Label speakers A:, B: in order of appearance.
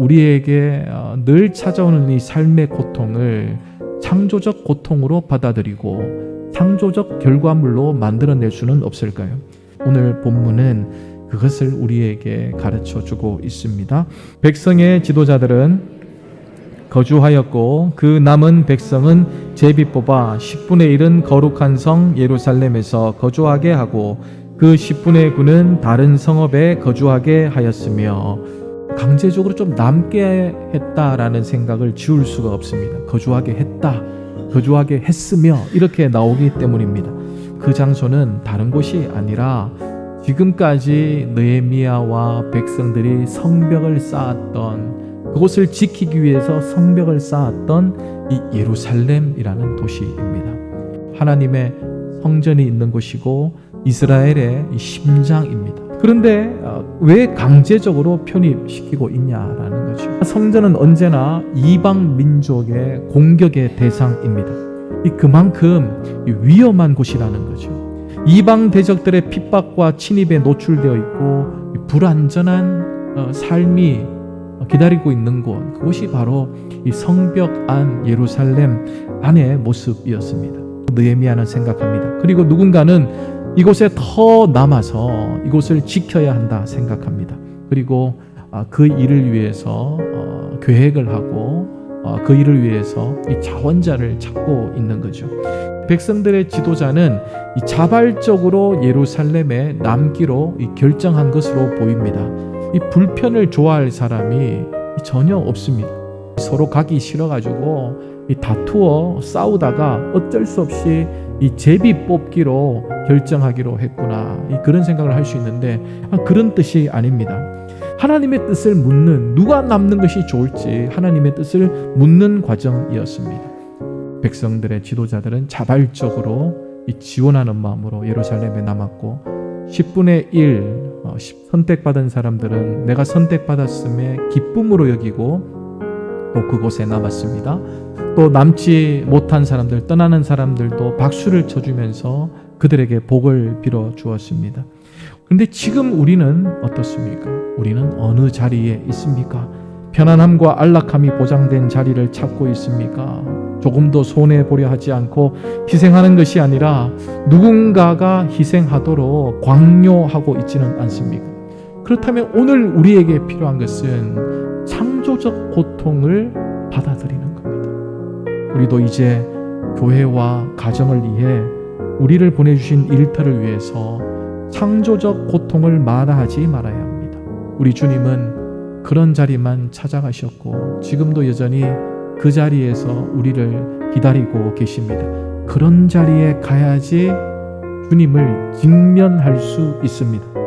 A: 우리에게 어, 늘 찾아오는 이 삶의 고통을 창조적 고통으로 받아들이고 창조적 결과물로 만들어낼 수는 없을까요? 오늘 본문은 그것을 우리에게 가르쳐 주고 있습니다. 백성의 지도자들은 거주하였고 그 남은 백성은 제비 뽑아 10분의 1은 거룩한 성 예루살렘에서 거주하게 하고 그 10분의 9는 다른 성읍에 거주하게 하였으며 강제적으로 좀 남게 했다라는 생각을 지울 수가 없습니다. 거주하게 했다. 거주하게 했으며 이렇게 나오기 때문입니다. 그 장소는 다른 곳이 아니라 지금까지 느헤미야와 백성들이 성벽을 쌓았던 그곳을 지키기 위해서 성벽을 쌓았던 이 예루살렘이라는 도시입니다. 하나님의 성전이 있는 곳이고 이스라엘의 이 심장입니다. 그런데 어, 왜 강제적으로 편입시키고 있냐라는 거죠. 성전은 언제나 이방 민족의 공격의 대상입니다. 이 그만큼 이 위험한 곳이라는 거죠. 이방 대적들의 핍박과 침입에 노출되어 있고 이 불안전한 어, 삶이 기다리고 있는 곳 그곳이 바로 이 성벽 안 예루살렘 안의 모습이었습니다. 느헤미야는 생각합니다. 그리고 누군가는 이곳에 더 남아서 이곳을 지켜야 한다 생각합니다. 그리고 아, 그 일을 위해서 어, 계획을 하고 어, 그 일을 위해서 이 자원자를 찾고 있는 거죠. 백성들의 지도자는 이 자발적으로 예루살렘에 남기로 이 결정한 것으로 보입니다. 이 불편을 좋아할 사람이 전혀 없습니다. 서로 가기 싫어가지고 이 다투어 싸우다가 어쩔 수 없이 이 제비 뽑기로 결정하기로 했구나 이 그런 생각을 할 수 있는데 아, 그런 뜻이 아닙니다. 하나님의 뜻을 묻는 누가 남는 것이 좋을지 하나님의 뜻을 묻는 과정이었습니다. 백성들의 지도자들은 자발적으로 이 지원하는 마음으로 예루살렘에 남았고 10분의 1 어, 선택받은 사람들은 내가 선택받았음에 기쁨으로 여기고 또 그곳에 남았습니다. 또 남지 못한 사람들, 떠나는 사람들도 박수를 쳐주면서 그들에게 복을 빌어 주었습니다. 근데 지금 우리는 어떻습니까? 우리는 어느 자리에 있습니까? 편안함과 안락함이 보장된 자리를 찾고 있습니까? 조금도 손해 보려 하지 않고 희생하는 것이 아니라 누군가가 희생하도록 광요하고 있지는 않습니까? 그렇다면 오늘 우리에게 필요한 것은 창조적 고통을 받아들이는. 우리도 이제 교회와 가정을 위해 우리를 보내주신 일터를 위해서 창조적 고통을 마다하지 말아야 합니다. 우리 주님은 그런 자리만 찾아가셨고 지금도 여전히 그 자리에서 우리를 기다리고 계십니다. 그런 자리에 가야지 주님을 직면할 수 있습니다.